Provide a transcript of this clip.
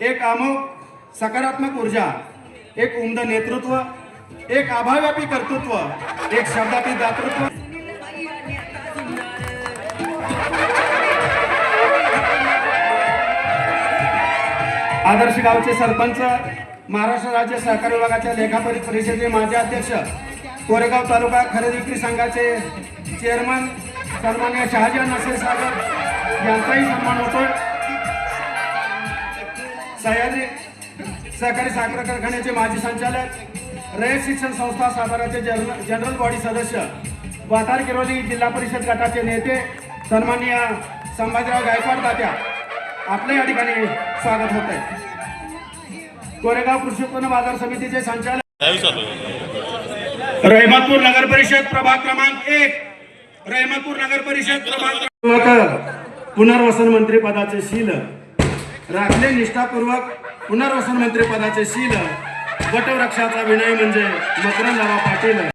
एक अमोघ सकारात्मक ऊर्जा एक उमद नेतृत्व एक आभाव्यापी कर्तृत्व एक शब्दापी दातृत्व. आदर्श गावचे सरपंच महाराष्ट्र राज्य सहकारी विभागाच्या लेखापरी परिषदेचे माजी अध्यक्ष कोरेगाव तालुका खरेदी विक्री संघाचे चेअरमन सन्मान्य शहाजी नसेर सागर यांचाही सन्मान होतो सह्याद्री सहकारी साखर कारखान्याचे माजी संचालक रयत शिक्षण संस्था साताराचे जनरल जनरल बॉडी सदस्य वाटार किरोली जिल्हा परिषद गटाचे नेते सन्माननीय संभाजीराव गायकवाड तात्या आपलं या ठिकाणी स्वागत होत आहे. कोरेगाव कृषी उत्पन्न बाजार समितीचे संचालक रहमतपूर नगर परिषद प्रभाग क्रमांक एक रहमतपूर नगर परिषद क्रमांक पुनर्वसन मंत्री पदाचे शील राखले निष्ठापूर्वक पुनर्वसन मंत्रिपदाचे शील वटवृक्षाचा विनय म्हणजे मकरंदराव पाटील.